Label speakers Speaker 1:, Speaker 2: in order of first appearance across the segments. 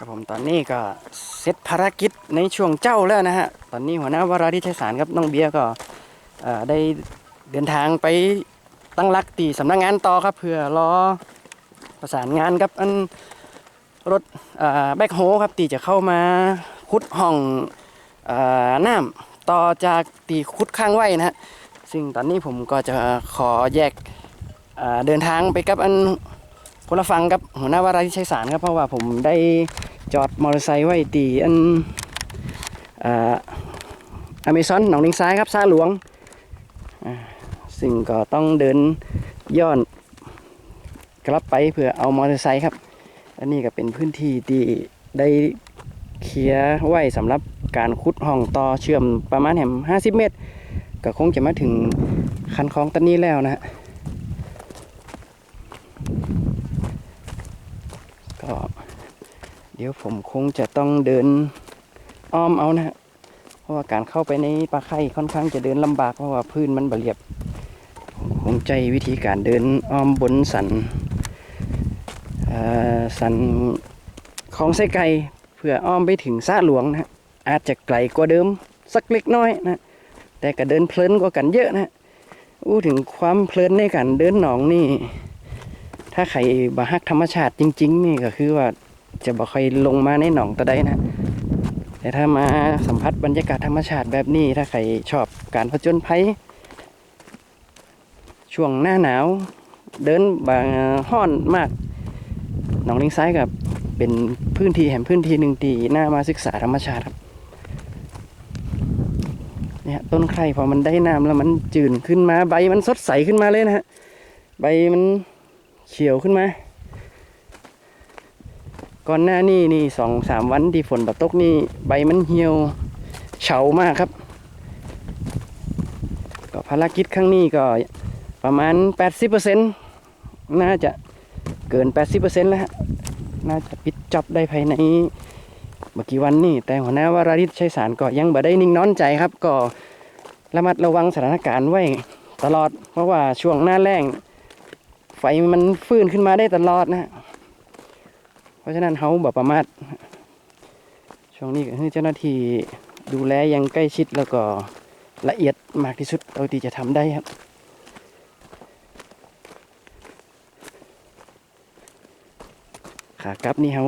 Speaker 1: ครับผมตอนนี้ก็เสร็จภารกิจในช่วงเจ้าแล้วนะฮะ ตอนนี้หัวหน้าวราธิชัยสารครับน้องเบียร์ก็ได้เดินทางไปตั้งหลักตีสำนักงานต่อครับเพื่อรอประสานงานกับอันรถแบ็คโฮครับตีจะเข้ามาขุดห้องอน้ำต่อจากตีขุดข้างไว้นะฮะซึ่งตอนนี้ผมก็จะขอแยกเดินทางไปกับอันคนละฟังกับหัวหน้าวาราธิชัยสารครับเพราะว่าผมได้ จอดมอเตอร์ไซค์ไว้ตีอันอเมซอนหนองลิงซ้ายครับซาหลวงอ่าซึ่งก็ต้องเดินย้อนกลับไปเพื่อเอามอเตอร์ไซค์ครับ อันนี้ก็เป็นพื้นที่ที่ได้เคลียร์ไว้สำหรับการขุดห้องต่อเชื่อมประมาณแหม50 เมตร ก็คงจะมาถึงคันคลองตันนี้แล้วนะฮะก็ เดี๋ยวผมคงจะต้องเดินอ้อมเอานะฮะเพราะว่าการเข้าไปในปลาไข่ค่อนข้างจะเดินลำบากเพราะว่าพื้นมันบเรียบผมคงใจวิธีการเดินอ้อมบนสันอ่อสันของไส้ไก่เพื่ออ้อมไปถึงซาหลวงนะฮะอาจจะไกลกว่าเดิมสักเล็กน้อยนะ แต่ก็เดินเพลินกว่ากันเยอะนะฮะอู้ถึงความเพลินในการเดินหนองนี่ ถ้าใครบาฮักธรรมชาติจริง ๆ นี่ก็คือว่า จะบ่ค่อยลงมาในหนองตะไดนะแต่ถ้ามาสัมผัสบรรยากาศธรรมชาติแบบนี้ถ้าใครชอบการผจญภัยช่วงหน้าหนาว เดินบางห้อนมากหนองลิงซ้ายกับเป็นพื้นที่แห่งพื้นที่หนึ่งที่น่ามาศึกษาธรรมชาติครับเนี่ยต้นไคร่พอมันได้น้ำแล้วมันจืดขึ้นมาใบมันสดใสขึ้นมาเลยนะฮะใบมันเขียวขึ้นมา ก่อนหน้านี้นี่สองสามวันที่ฝนตกนี่ใบมันเหี่ยวเฉามากครับ ก็ภารกิจครั้งนี้ก็ประมาณ 80%น่าจะเกิน 80%แล้วฮะน่าจะปิดจ็อบได้ภายในเมื่อกี้วันนี่แต่หัวหน้าวาราธิตชัยสารก็ยังบ่ได้นิ่งนอนใจครับ ก็ระมัดระวังสถานการณ์ไว้ตลอดเพราะว่าช่วงหน้าแล้งไฟมันฟื้นขึ้นมาได้ตลอดนะ ราะฉะนั้นเขาแบบประมาทช่วงนี้ก็ให้เจ้าหน้าที่ดูแลยังใกล้ชิดแล้วก็ละเอียดมากที่สุดเท่าที่จะทำได้ครับขากลับนี่เขา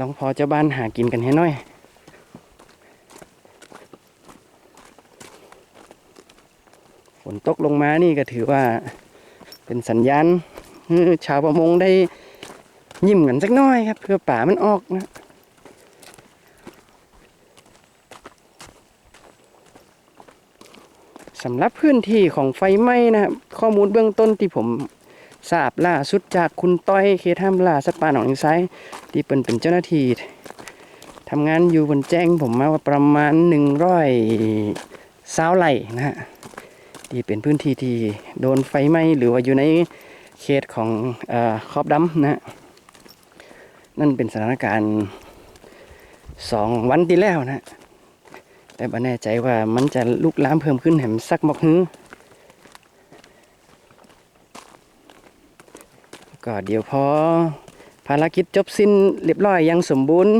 Speaker 1: ลองพอเจ้าบ้านหากินกันให้หน่อย ฝนตกลงมานี่ก็ถือว่าเป็นสัญญาณชาวประมงได้ ยิ้มกันสักน้อยครับ เพื่อป่ามันออกนะสำหรับพื้นที่ของไฟไหม้นะครับ ข้อมูลเบื้องต้นที่ผมทราบล่าสุดจากคุณต้อยเคท่ามล่าสปาหนองอิงไซที่เป็นเป็นเจ้าหน้าที่ทำงานอยู่บนแจ้งผมมาว่าประมาณหนึ่งร้อยสาวไร่นะฮะที่เป็นพื้นที่ที่โดนไฟไหม้หรือว่าอยู่ในเขตของออขอบดำนะฮะ นั่นเป็นสถานการณ์สองวันที่แล้วนะ แต่ไม่แน่ใจว่ามันจะลุกลามเพิ่มขึ้นแหมสักมอกฮื้อก็เดี๋ยวพอภารกิจจบสิ้นเรียบร้อยยังสมบูรณ์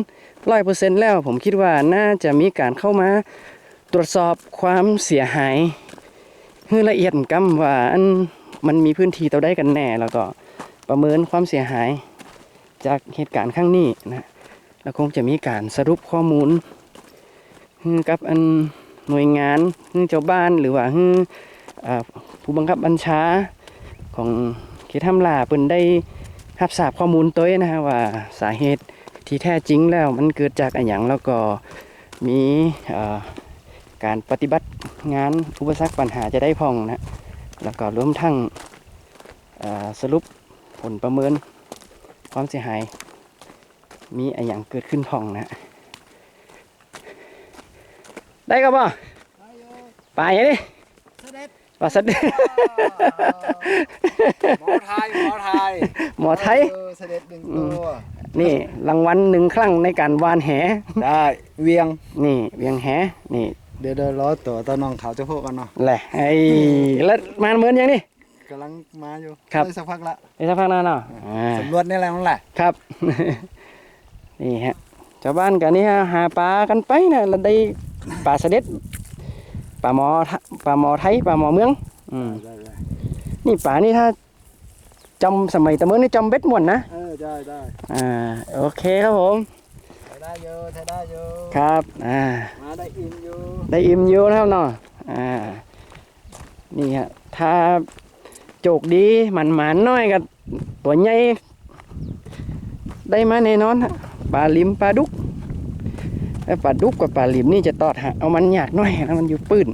Speaker 1: ร้อยเปอร์เซ็นต์แล้วผมคิดว่าน่าจะมีการเข้ามาตรวจสอบความเสียหายให้ละเอียดกำว่าอันมันมีพื้นที่เท่าได้กันแน่แล้วก็ประเมินความเสียหาย จากเหตุการณ์ครั้งนี้นะแล้วคงจะมีการสรุปข้อมูลกับอันหน่วยงานห้เจ้าบ้านหรือว่าผู้บังคับบัญชาของเขตทำลาเปิ่นได้รับทราบข้อมูลตัวนะฮะว่าสาเหตุที่แท้จริงแล้วมันเกิดจากอะไรอย่างแล้วก็มีการปฏิบัติงานอุปสรรคปัญหาจะได้พองนะแล้วก็รวมทั้งสรุปผลประเมิน ความเสียหาย มีอะไรอย่างเกิดขึ้นพองนะ ได้ก็บ่ปลาอย่างนี้
Speaker 2: เสด็จ
Speaker 1: ปลาสด
Speaker 2: หมอไทย หมอไทย
Speaker 1: หมอไทย
Speaker 2: เออเสด็จหนึ่งตัว
Speaker 1: นี่รางวัลหนึ่งครั้งในการวานแห
Speaker 2: ได้เวียง
Speaker 1: นี่เวียงแห นี่
Speaker 2: เดี๋ยวเดี๋ยวรอตัวตอนน้องเขาจะพูดกันเนาะ
Speaker 1: แหละไอ้แล้วมาเหมือนยังนี่
Speaker 2: กำลังมาอยู่
Speaker 1: ครับ
Speaker 2: ได้สักพักละ
Speaker 1: ไอ้สักพักหน้าเนาะอ่า
Speaker 2: สำรวจนี่แหละนั่นแหละ
Speaker 1: ครับ นี่ฮะชาวบ้านกันนี่ฮะหาปลากันไปนะแล้วได้ปลาเสด็จปลาหมอทะปลาหมอไทยปลาหมอเมือง อืม
Speaker 2: ได้ได้
Speaker 1: นี่ปลานี่ถ้าจำสมัยตะเมื่อนี่จำเบ็ดหมวนนะ
Speaker 2: เออได้ได้
Speaker 1: อ่าโอเคครับผม
Speaker 2: ใช้ได้เยอะใช้ได้เยอะ
Speaker 1: ครับอ่า
Speaker 2: มาได้อิ่มอยู่
Speaker 1: ได้อิ่มอยู่นะครับเนาะอ่านี่ฮะถ้า โจกดีหมันหมันน้อยกับตัวใหญ่ได้มาแน่นอนปลาลิมปลาดุกแต่ปลาดุกกับปลาลิมนี่จะตอดหาเอามันยากน้อยนะมันอยู่ปื้น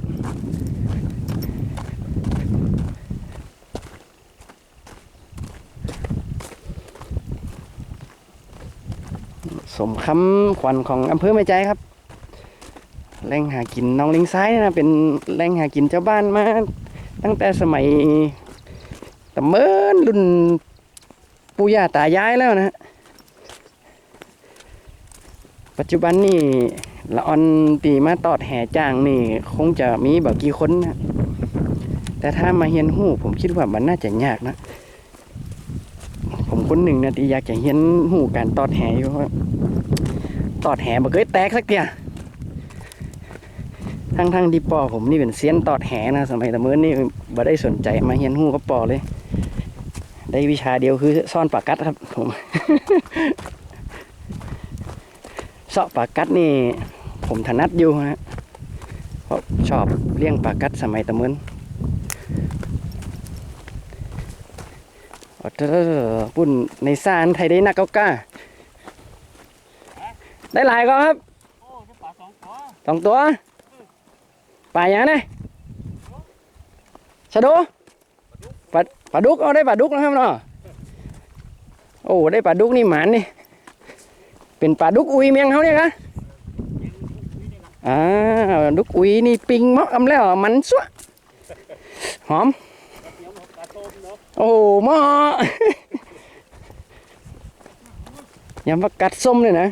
Speaker 1: สมคำขวัญของอำเภอแม่ใจครับแหล่งหากินน้องลิงซ้ายนะเป็นแหล่งหากินเจ้าบ้านมาตั้งแต่สมัย ตะเมินรุ่นปู่ย่าตายายแล้วนะฮะปัจจุบันนี่ละออนตีมาตอดแห่จ้างนี่ คงจะมีแบบกี่คนนะ แต่ถ้ามาเฮียนหู้ ผมคิดว่ามันน่าจะยากนะ ผมคนหนึ่งนะที่อยากจะเฮียนหู้การตอดแห่อยู่เพราะว่าตอดแห่บ่เคยแตกสักเดียทั้งทั้งๆที่ปอผมนี่เป็นเซียนตอดแหนะสมัยตะเมินนี่บ่ได้สนใจมาเฮียนหู้กับปอเลย ได้วิชาเดียวคือซ่อนปากกัดครับผมเสาะปากกัดนี่ ผมถนัดอยู่ฮะเพราะชอบเลี้ยงปากกัดสมัยตะเมินออเด้อปุ่นในซานไทยได้นักเก้ากล้า ได้หลายก็ครับ
Speaker 3: สองตัว
Speaker 1: ปลาอย่างนี้ชะโดปลา ปลาดุกเอาได้ปลาดุกนะครับเนาะโอ้ได้ปลาดุกนี่หมานนี่เป็นปลาดุกอุยเมียงเขาเนี่ยคะอ่าดุกอุยนี่ปิงเหมาะกำแล้วมันสวะหอมโอ้หมาะยำผักกัดส้มเลยนะ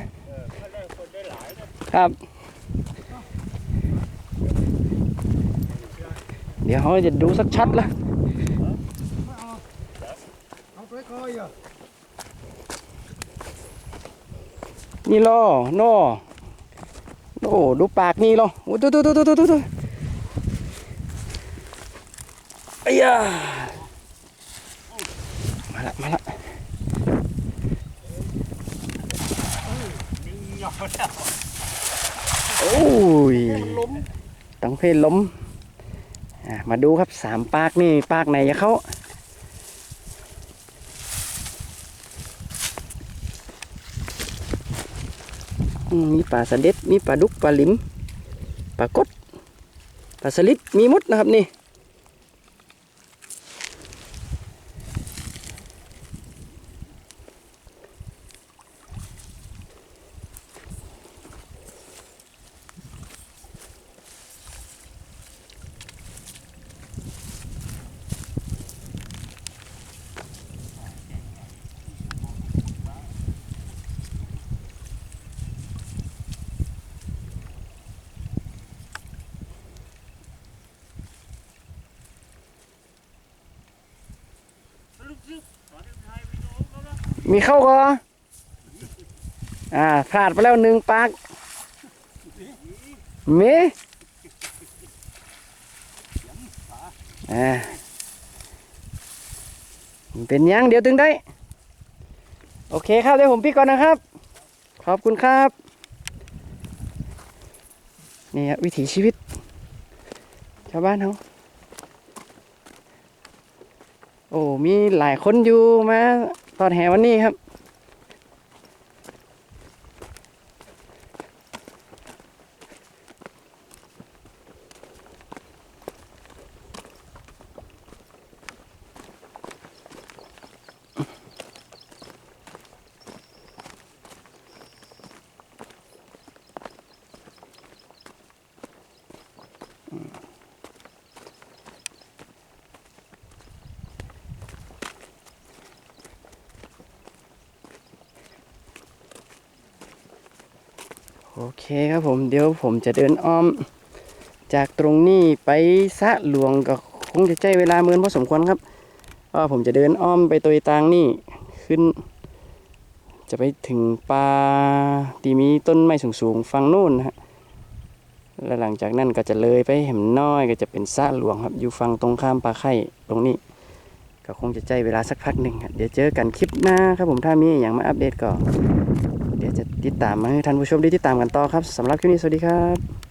Speaker 3: ครับ
Speaker 1: เดี๋ยวเขาจะดูสักชัดละ
Speaker 2: เอาไปคอยอะ
Speaker 1: นี่ล่อโน่โอ้ดูปากนี่ล่อโอ้ดูดูดูดูดูดูไอ้ยามาละมาละ
Speaker 3: ดึงยาวแล้ว
Speaker 1: โอ้ยต้องเพลล้มอะมาดูครับสามปากนี่ปากไหนจะเข้า มีปลาสลิดมีปลาดุก ปลาหลิม ปลากด ปลาสลิด มีมดนะครับนี่
Speaker 3: ลึกซึกตอนนี้ไทยวิดีโอเขาแล้ว
Speaker 1: มีเข้าก็อ่าพลาดไปแล้วหนึ่งปากมีอ่าเป็นยังเดี๋ยวถึงได้ โอเคครับเดี๋ยวผมปิดก่อนนะครับ ขอบคุณครับ นี่ฮะวิถีชีวิต ชาวบ้านเขาโอ้ มีหลายคนอยู่มา ตอนแหวันนี้ครับ โอเคครับผมเดี๋ยวผมจะเดินอ้อม จากตรงนี้ไปสะหลวงก็คงจะใช้เวลาเมินพอสมควรครับเพราะว่าผมจะเดินอ้อมไปตัวตางนี่ขึ้น จะไปถึงป่าที่มีต้นไม้สูงๆฝั่งโน้นนะฮะแล้วหลังจากนั้นก็จะเลยไปเห็มน้อยก็จะเป็นสะหลวงครับ อยู่ฝั่งตรงข้ามป่าไข่ตรงนี้ ก็คงจะใจเวลาสักพักหนึ่งครับเดี๋ยวเจอกันคลิปหน้าครับผมถ้ามีอย่างมาอัปเดตก็เดี๋ยว จะติดตามมาให้ท่านผู้ชมได้ติดตามกันต่อครับสำหรับคลิปนี้สวัสดีครับ